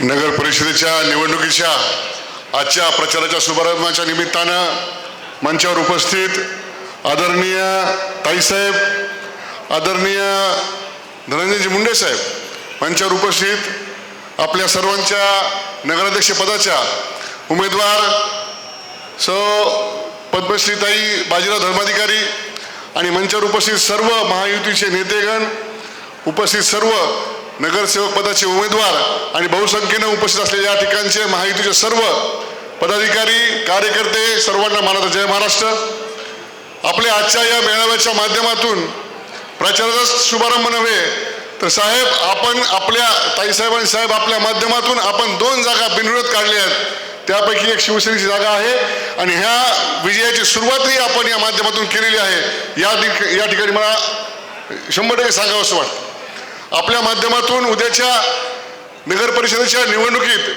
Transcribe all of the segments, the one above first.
नगर परिषदेच्या निवडणुकीच्या आजच्या प्रचाराच्या शुभारंभाच्या निमित्तानं मंचावर उपस्थित आदरणीय ताईसाहेब आदरणीय धनंजयजी मुंडे साहेब मंचावर उपस्थित आपल्या सर्वांच्या नगराध्यक्षपदाच्या उमेदवार सौ पद्मश्रीताई बाजीराव धर्माधिकारी आणि मंचावर उपस्थित सर्व महायुतीचे नेतेगण उपस्थित सर्व नगरसेवक पदाचे उमेदवार आणि बहुसंख्येनं उपस्थित असलेल्या या ठिकाणचे महायुतीचे सर्व पदाधिकारी कार्यकर्ते सर्वांना मानत जय महाराष्ट्र. आपल्या आजच्या या मेळाव्याच्या माध्यमातून प्रचाराचा शुभारंभ नव्हे तर साहेब आपण आपल्या ताईसाहेब आणि साहेब आपल्या माध्यमातून आपण दोन जागा बिनविरोध काढल्या आहेत. त्यापैकी एक शिवसेनेची जागा आहे आणि ह्या विजयाची सुरुवातही आपण या माध्यमातून केलेली आहे. या ठिक- या ठिकाणी मला शंभर टक्के सांगावं असं वाटतं. आपल्या माध्यमातून उद्याच्या नगर परिषदेच्या निवडणुकीत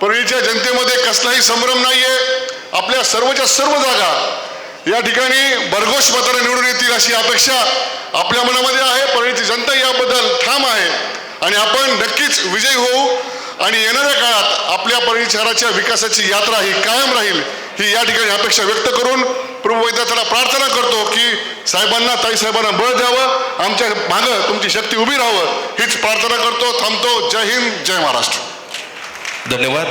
परळीच्या जनतेमध्ये कसलाही संभ्रम नाहीये. आपल्या सर्वच्या सर्व जागा या ठिकाणी भरघोष मताने निवडून येतील अशी अपेक्षा आपल्या मनामध्ये आहे. परळीची जनता याबद्दल ठाम आहे आणि आपण नक्कीच विजयी होऊ आणि येणाऱ्या काळात आपल्या परळी शहराच्या विकासाची यात्रा ही कायम राहील ही या ठिकाणी अपेक्षा व्यक्त करून प्रभू वैद्याला प्रार्थना करतो की साहेबांना ताई साहेबांना बळ द्यावं आमच्या मागं तुमची शक्ती उभी राहावं. हीच प्रार्थना करतो थांबतो. जय हिंद जय महाराष्ट्र. धन्यवाद.